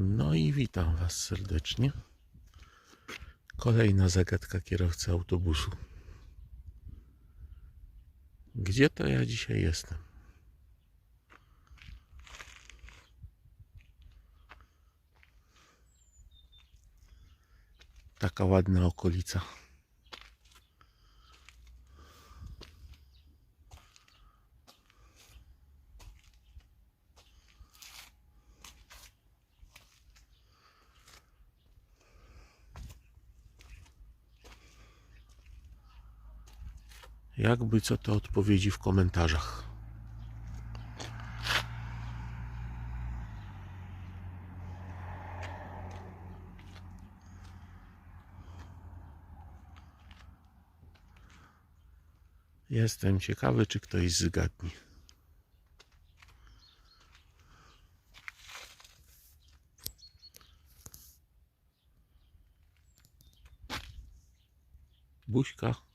No i witam Was serdecznie. Kolejna zagadka kierowcy autobusu. Gdzie to ja dzisiaj jestem? Taka ładna okolica. Jakby co to odpowiedzi w komentarzach. Jestem ciekawy, czy ktoś zgadnie. Buźka.